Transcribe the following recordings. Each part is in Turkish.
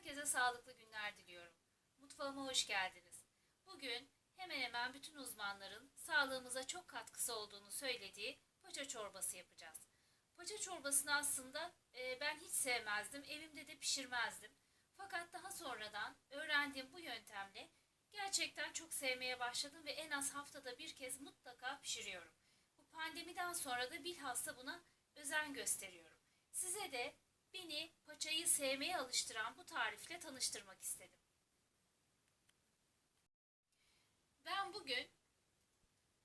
Herkese sağlıklı günler diliyorum. Mutfağıma hoş geldiniz. Bugün hemen hemen bütün uzmanların sağlığımıza çok katkısı olduğunu söylediği paça çorbası yapacağız. Paça çorbasını aslında e, ben hiç sevmezdim, evimde de pişirmezdim. Fakat daha sonradan öğrendiğim bu yöntemle gerçekten çok sevmeye başladım ve en az haftada bir kez mutlaka pişiriyorum. Bu pandemiden sonra da bilhassa buna özen gösteriyorum. Size de beni paçayı sevmeye alıştıran bu tarifle tanıştırmak istedim. Ben bugün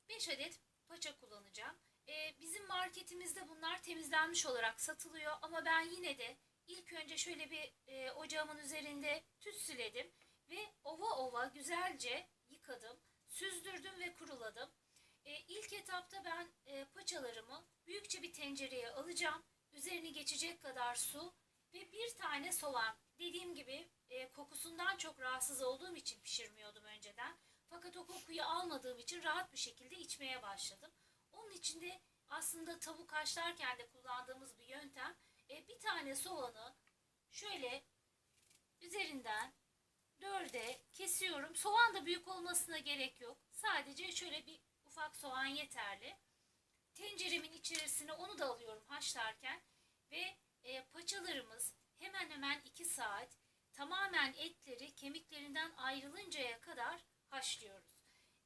5 adet paça kullanacağım. Ee, bizim marketimizde bunlar temizlenmiş olarak satılıyor ama ben yine de ilk önce şöyle bir e, ocağımın üzerinde tütsüledim ve ova ova güzelce yıkadım, süzdürdüm ve kuruladım. E, ilk etapta ben e, paçalarımı büyükçe bir tencereye alacağım. Üzerini geçecek kadar su ve bir tane soğan. Dediğim gibi e, kokusundan çok rahatsız olduğum için pişirmiyordum önceden. Fakat o kokuyu almadığım için rahat bir şekilde içmeye başladım. Onun için de aslında tavuk haşlarken de kullandığımız bir yöntem. E, bir tane soğanı şöyle üzerinden dörde kesiyorum. Soğan da büyük olmasına gerek yok. Sadece şöyle bir ufak soğan yeterli. Tenceremin içerisine onu da alıyorum haşlarken ve e, paçalarımız hemen hemen 2 saat tamamen etleri kemiklerinden ayrılıncaya kadar haşlıyoruz.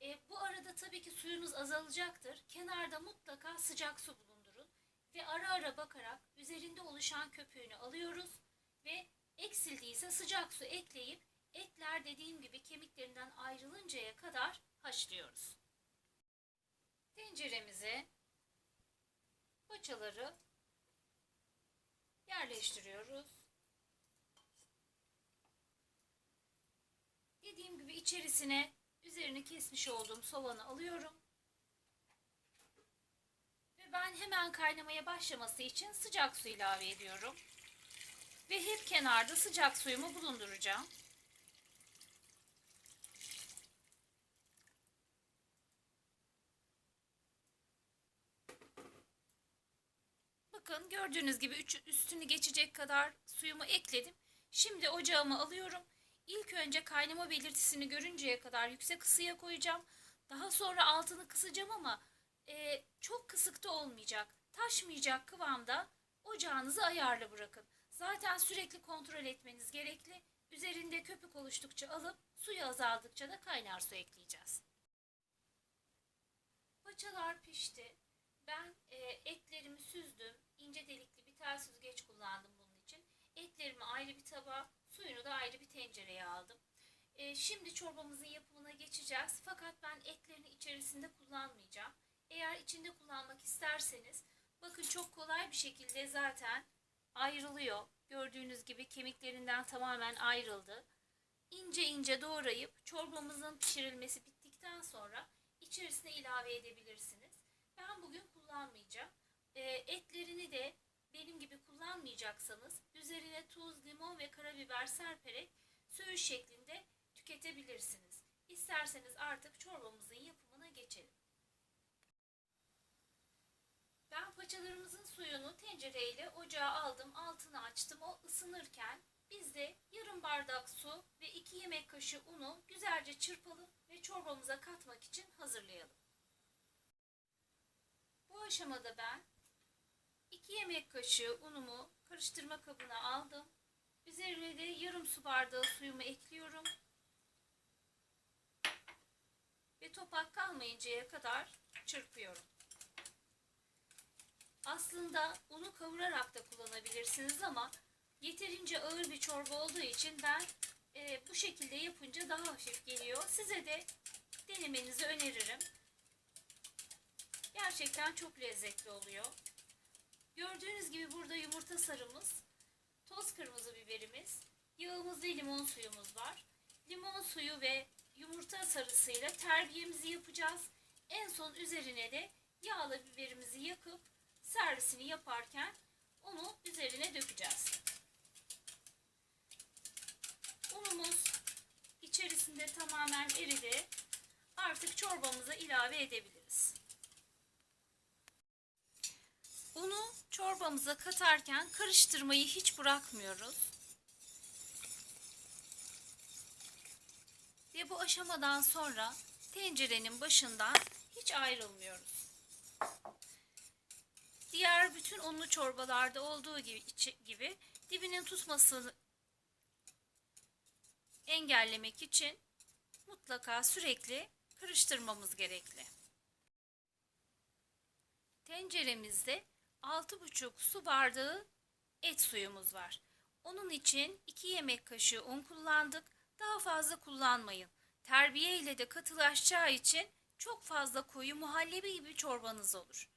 E, bu arada tabii ki suyunuz azalacaktır. Kenarda mutlaka sıcak su bulundurun ve ara ara bakarak üzerinde oluşan köpüğünü alıyoruz ve eksildiyse sıcak su ekleyip etler dediğim gibi kemiklerinden ayrılıncaya kadar haşlıyoruz. Tenceremize paçaları yerleştiriyoruz. Dediğim gibi içerisine üzerini kesmiş olduğum soğanı alıyorum. Ve ben hemen kaynamaya başlaması için sıcak su ilave ediyorum. Ve hep kenarda sıcak suyumu bulunduracağım. Bakın gördüğünüz gibi üstünü geçecek kadar suyumu ekledim. Şimdi ocağımı alıyorum. İlk önce kaynama belirtisini görünceye kadar yüksek ısıya koyacağım. Daha sonra altını kısacağım ama e, çok kısık da olmayacak. Taşmayacak kıvamda ocağınızı ayarlı bırakın. Zaten sürekli kontrol etmeniz gerekli. Üzerinde köpük oluştukça alıp suyu azaldıkça da kaynar su ekleyeceğiz. Paçalar pişti. Ben e, etlerimi süzdüm. İnce delikli bir tel süzgeç kullandım bunun için. Etlerimi ayrı bir tabağa, suyunu da ayrı bir tencereye aldım. E, şimdi çorbamızın yapımına geçeceğiz. Fakat ben etlerini içerisinde kullanmayacağım. Eğer içinde kullanmak isterseniz bakın çok kolay bir şekilde zaten ayrılıyor. Gördüğünüz gibi kemiklerinden tamamen ayrıldı. İnce ince doğrayıp çorbamızın pişirilmesi bittikten sonra içerisine ilave edebilirsiniz. Ben bugün kullanmayacağım. E, etlerini de benim gibi kullanmayacaksanız üzerine tuz, limon ve karabiber serperek söğüş şeklinde tüketebilirsiniz. İsterseniz artık çorbamızın yapımına geçelim. Ben paçalarımızın suyunu tencereyle ocağa aldım, altını açtım. O ısınırken biz de yarım bardak su ve 2 yemek kaşığı unu güzelce çırpalım ve çorbamıza katmak için hazırlayalım. Bu aşamada ben 2 yemek kaşığı unumu karıştırma kabına aldım. Üzerine de yarım su bardağı suyumu ekliyorum. Ve topak kalmayıncaya kadar çırpıyorum. Aslında unu kavurarak da kullanabilirsiniz ama yeterince ağır bir çorba olduğu için ben e, bu şekilde yapınca daha hafif geliyor. Size de denemenizi öneririm. Gerçekten çok lezzetli oluyor. Gördüğünüz gibi burada yumurta sarımız, toz kırmızı biberimiz, yağımız ve limon suyumuz var. Limon suyu ve yumurta sarısıyla terbiyemizi yapacağız. En son üzerine de yağlı biberimizi yakıp servisini yaparken onu üzerine dökeceğiz. Unumuz içerisinde tamamen eridi. Artık çorbamıza ilave edebiliriz. Unu çorbamıza katarken karıştırmayı hiç bırakmıyoruz. Ve bu aşamadan sonra tencerenin başından hiç ayrılmıyoruz. Diğer bütün unlu çorbalarda olduğu gibi, gibi dibinin tutmasını engellemek için mutlaka sürekli karıştırmamız gerekli. Tenceremizde 6,5 su bardağı et suyumuz var. Onun için 2 yemek kaşığı un kullandık. Daha fazla kullanmayın. Terbiye ile de katılaşacağı için çok fazla koyu muhallebi gibi çorbanız olur.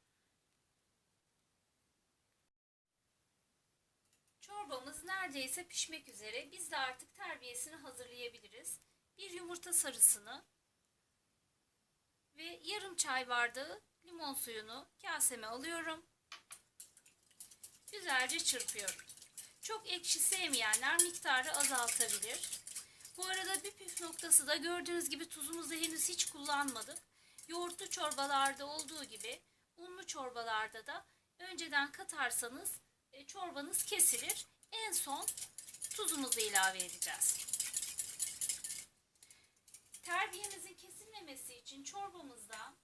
Çorbamız neredeyse pişmek üzere. Biz de artık terbiyesini hazırlayabiliriz. Bir yumurta sarısını ve yarım çay bardağı limon suyunu kaseme alıyorum. Güzelce çırpıyorum. Çok ekşi sevmeyenler miktarı azaltabilir. Bu arada bir püf noktası da gördüğünüz gibi tuzumuzu henüz hiç kullanmadık. Yoğurtlu çorbalarda olduğu gibi unlu çorbalarda da önceden katarsanız e, çorbanız kesilir. En son tuzumuzu ilave edeceğiz. Terbiyemizin kesilmemesi için çorbamızdan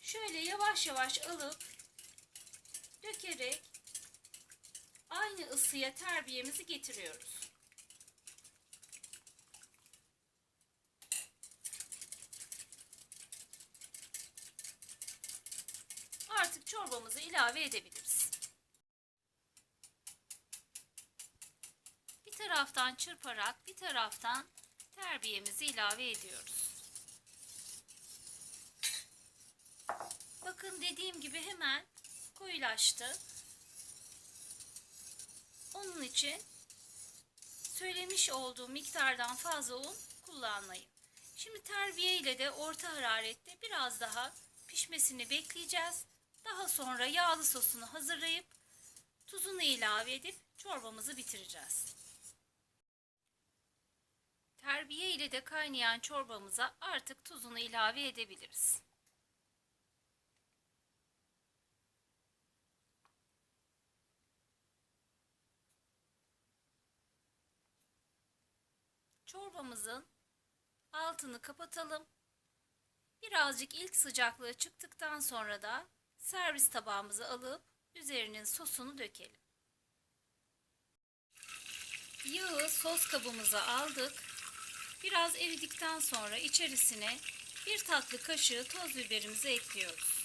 şöyle yavaş yavaş alıp dökerek aynı ısıya terbiyemizi getiriyoruz. Artık çorbamızı ilave edebiliriz. Bir taraftan çırparak bir taraftan terbiyemizi ilave ediyoruz. Bakın dediğim gibi hemen koyulaştı. Onun için söylemiş olduğum miktardan fazla un kullanmayın. Şimdi terbiye ile de orta hararette biraz daha pişmesini bekleyeceğiz. Daha sonra yağlı sosunu hazırlayıp tuzunu ilave edip çorbamızı bitireceğiz. Terbiye ile de kaynayan çorbamıza artık tuzunu ilave edebiliriz. Çorbamızın altını kapatalım. Birazcık ilk sıcaklığı çıktıktan sonra da servis tabağımızı alıp üzerinin sosunu dökelim. Yağı sos kabımıza aldık. Biraz eridikten sonra içerisine bir tatlı kaşığı toz biberimizi ekliyoruz.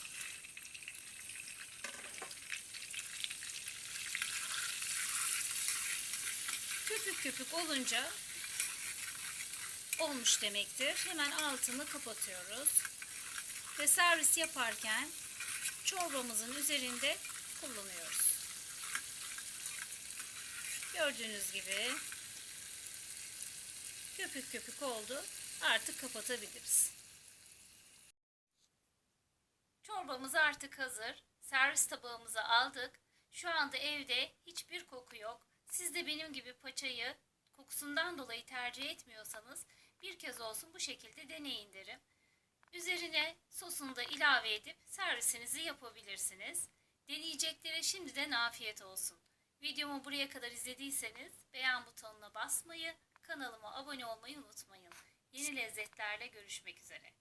Köpük köpük olunca olmuş demektir. Hemen altını kapatıyoruz. Ve servis yaparken çorbamızın üzerinde kullanıyoruz. Gördüğünüz gibi köpük köpük oldu. Artık kapatabiliriz. Çorbamız artık hazır. Servis tabağımıza aldık. Şu anda evde hiçbir koku yok. Siz de benim gibi paçayı kokusundan dolayı tercih etmiyorsanız bir kez olsun bu şekilde deneyin derim. Üzerine sosunu da ilave edip servisinizi yapabilirsiniz. Deneyeceklere şimdiden afiyet olsun. Videomu buraya kadar izlediyseniz beğen butonuna basmayı, kanalıma abone olmayı unutmayın. Yeni lezzetlerle görüşmek üzere.